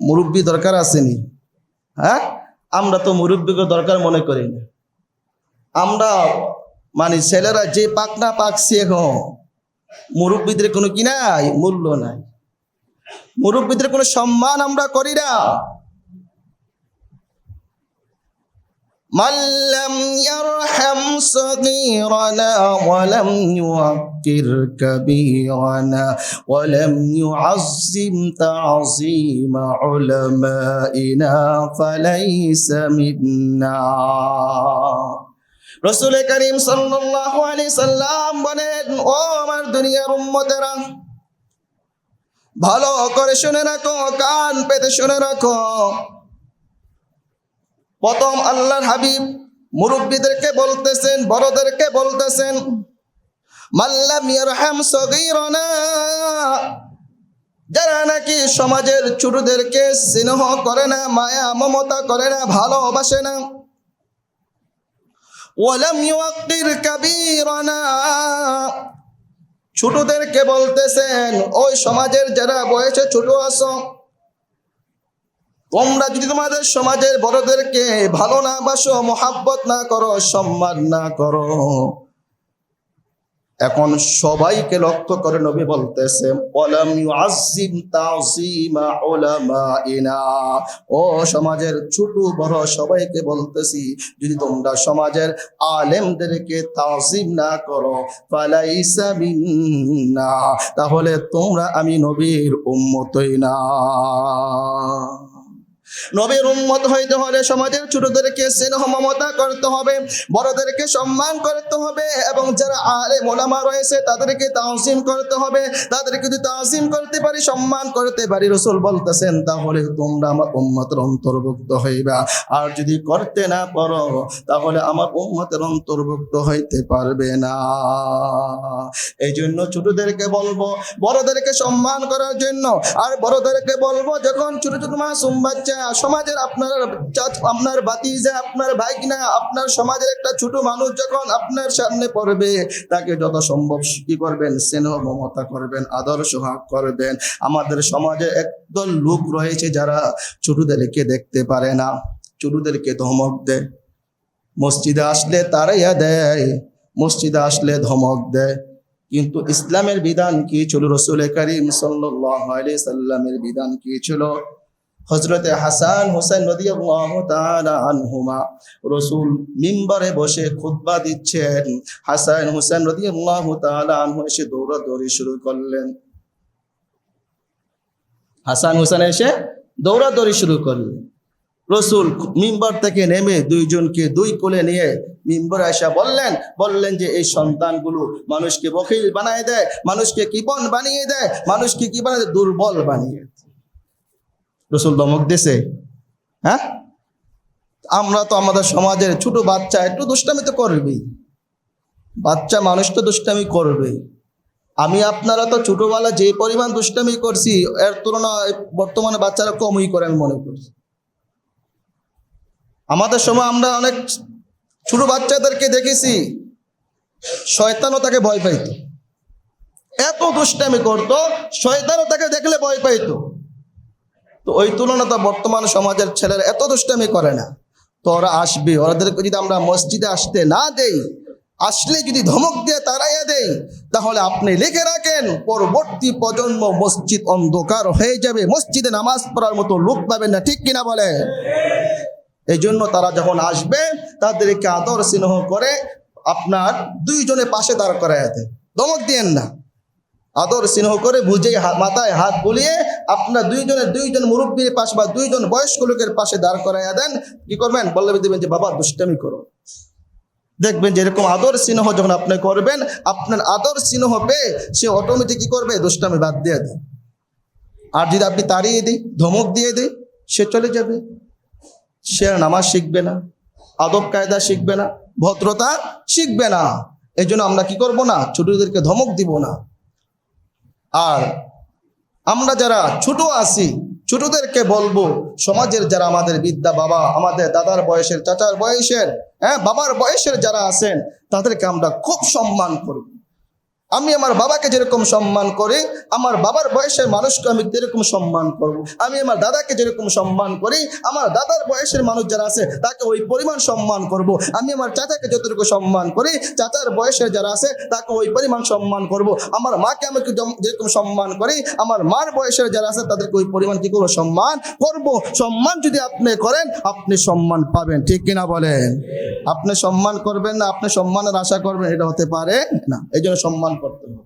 মুরব্বী দরকার আসেনি। হ্যাঁ? আমরা তো মুরব্বীকে দরকার মনে করি না। আমরা মানে ছেলেরা যে পাক না পাকছে এখন মুরব্বীদের কোনো কি নাই? মূল্য নাই। মুরব্বীদের কোনো সম্মান আমরা করি না। من لم يرحم صغيرنا ولم يوقر كبيرنا ولم يعظم تعظيم علمائنا فليس منا রসুল করিম সাল্লাল্লাহু আলাইহি সাল্লাম বলেন ও আমার দুনিয়ার উম্মতেরা ভালো করে শুনে রাখো কান পেতে শুনে রাখো প্রথম আল্লাহর হাবিব মুরব্বীদেরকে বলতেছেন, বড়দেরকে বলতেছেন মাল্লাম ইয়ারহাম সগীরনা যারা নাকি সমাজের ছোটদেরকে স্নেহ করে না, মায়া, মমতা করে না, ভালোবাসে না। ওয়ালাম ইউকির কাবীরানা ছোটদেরকে বলতেছেন, ওই সমাজের যারা বয়সে ছোট আছো তোমরা যদি তোমাদের সমাজের বড়দেরকে ভালো না বাসো, মোহাব্বত না করো, সম্মান না করো, এখন সবাইকে লক্ষ্য করে নবী বলতেছে ও সমাজের ছোট বড় সবাইকে বলতেছি, যদি তোমরা সমাজের আলেমদেরকে তাজিম না করো মিন্না, তাহলে তোমরা আমি নবীর উম্মতই না। নবীর উম্মত হইতে হলে সমাজের ছোটদেরকে স্নেহ, মমতা করতে হবে, বড়দেরকে সম্মান করতে হবে এবং যারা আলে মোলামা রয়েছে তাদেরকে তাজিম করতে হবে। তাদেরকে যদি তাজিম করতে পারি, সম্মান করতে পারি, রসুল বলতেছেন, তাহলে তোমরা আমার উম্মতের অন্তর্ভুক্ত হইবা। আর যদি করতে না পারো, তাহলে আমার উম্মতের অন্তর্ভুক্ত হইতে পারবে না। এই জন্য ছোটদেরকে বলব, বড়দেরকে সম্মান করার জন্য, আর বড়দেরকে বলব, যখন ছোট ছোট মাসুম বাচ্চা সমাজের আপনার আপনার বাতিজা আপনার ভাইগনা আপনার সমাজের একটা ছোট মানুষ যখন আপনার সামনে পড়বে, তাকে যত সম্ভব কি করবেন, স্নেহ মমতা করবেন, আদর সোহাগ করবেন। আমাদের সমাজে একদল লোক রয়েছে যারা ছোটদেরকে দেখতে পারে না, ছোটদেরকে ধমক দেয়। মসজিদে আসলে তারাইয়া দেয়, মসজিদে আসলে ধমক দেয়। কিন্তু ইসলামের বিধান কি ছিল? রসুল করিম আলাইহি সাল্লামের বিধান কি ছিল? হজরতে হাসান হোসেন আনহুমা রসুল মিম্বরে বসে খুতবা দিচ্ছেন হাসান হোসেন রাদিয়াল্লাহু তাআলা আনহু এসে দৌড়াদৌড়ি শুরু করলেন হাসান হোসেন এসে দৌড়াদৌড়ি শুরু করলেন রসুল মিম্বর থেকে নেমে দুইজনকে দুই কোলে নিয়ে মিম্বর আসা বললেন বললেন যে, এই সন্তানগুলো মানুষকে বকিল বানিয়ে দেয়, মানুষকে কিপন বানিয়ে দেয়, মানুষকে কি বানিয়ে দেয়? দুর্বল বানিয়ে দেয়। রসুল দমক দেশে হ্যাঁ? আমরা তো আমাদের সমাজের ছোট বাচ্চা, একটু দুষ্টামি তো করবেই। বাচ্চা মানুষ তো দুষ্টামি করবেই। আমি আপনারা তো ছোটবেলা যে পরিমাণ দুষ্টামি করছি, এর তুলনায় বর্তমানে বাচ্চারা কমই করে আমি মনে করছি। আমাদের সময় আমরা অনেক ছোট বাচ্চাদেরকে দেখেছি, শয়তানও তাকে ভয় পাইতো। এত দুষ্টামি করতো, শয়তানও তাকে দেখলে ভয় পাইতো। তো ওই তুলনাতে বর্তমান সমাজের ছেলেরা এত দুষ্টামি করে না। তো ওরা আসবে, ওরাদেরকে যদি আমরা মসজিদে আসতে না দেই, আসলে যদি ধমক দিয়ে তারাইয়া দেই, তাহলে আপনি লিখে রাখেন, পরবর্তী প্রজন্ম মসজিদ অন্ধকার হয়ে যাবে, মসজিদে নামাজ পড়ার মতো লোক পাবেন না, ঠিক কিনা বলে? এই জন্য তারা যখন আসবে, তাদেরকে আদর স্নেহ করে আপনার দুইজনে পাশে দাঁড় করাইয়া দেন। ধমক দিয়েন না। আদর স্নেহ করে বুঝে মাথায় হাত বুলিয়ে আপনার দুইজনের, দুইজন মুরব্বীর পাশে বা দুইজন বয়স্ক লোকের পাশে দাঁড় করাইয়া দেন। কি করবেন? বললে দেবেন যে, বাবা, দুষ্টামি করো। দেখবেন যে, এরকম আদর স্নেহ যখন আপনি করবেন, আপনার আদর স্নেহ পেয়ে সে অটোমেটিক কি করবে? দুষ্টামি বাদ দিয়ে দেয়। আর যদি আপনি তাড়িয়ে দিই, ধমক দিয়ে দিই, সে চলে যাবে। সে নামাজ শিখবে না, আদব কায়দা শিখবে না, ভদ্রতা শিখবে না। এই আমরা কি করব না? ছোটদেরকে ধমক দিব না। আর আমরা যারা ছোট আছি, ছোটদেরকে বলব, সমাজের যারা আমাদের বিদ্যা বাবা, আমাদের দাদার বয়সের, চাচার বয়সের হ্যাঁ বাবার বয়সের যারা আছেন, তাদেরকে আমরা খুব সম্মান করব। আমি আমার বাবাকে যেরকম সম্মান করি, আমার বাবার বয়সের মানুষকে আমি যেরকম সম্মান করব। আমি আমার দাদাকে যেরকম সম্মান করি, আমার দাদার বয়সের মানুষ যারা আছে, তাকে ওই পরিমাণ সম্মান করব। আমি আমার চাচাকে যতটুকু সম্মান করি, চাচার বয়সের যারা আছে, তাকে ওই পরিমাণ সম্মান করব। আমার মাকে আমি যেরকম সম্মান করি, আমার মার বয়সের যারা আছে, তাদেরকে ওই পরিমাণ কি করব সম্মান করব। সম্মান যদি আপনি করেন, আপনি সম্মান পাবেন ঠিক কিনা বলেন আপনি সম্মান করবেন না, আপনি সম্মানের আশা করবেন, এটা হতে পারে না এই জন্য সম্মান করতে হবে।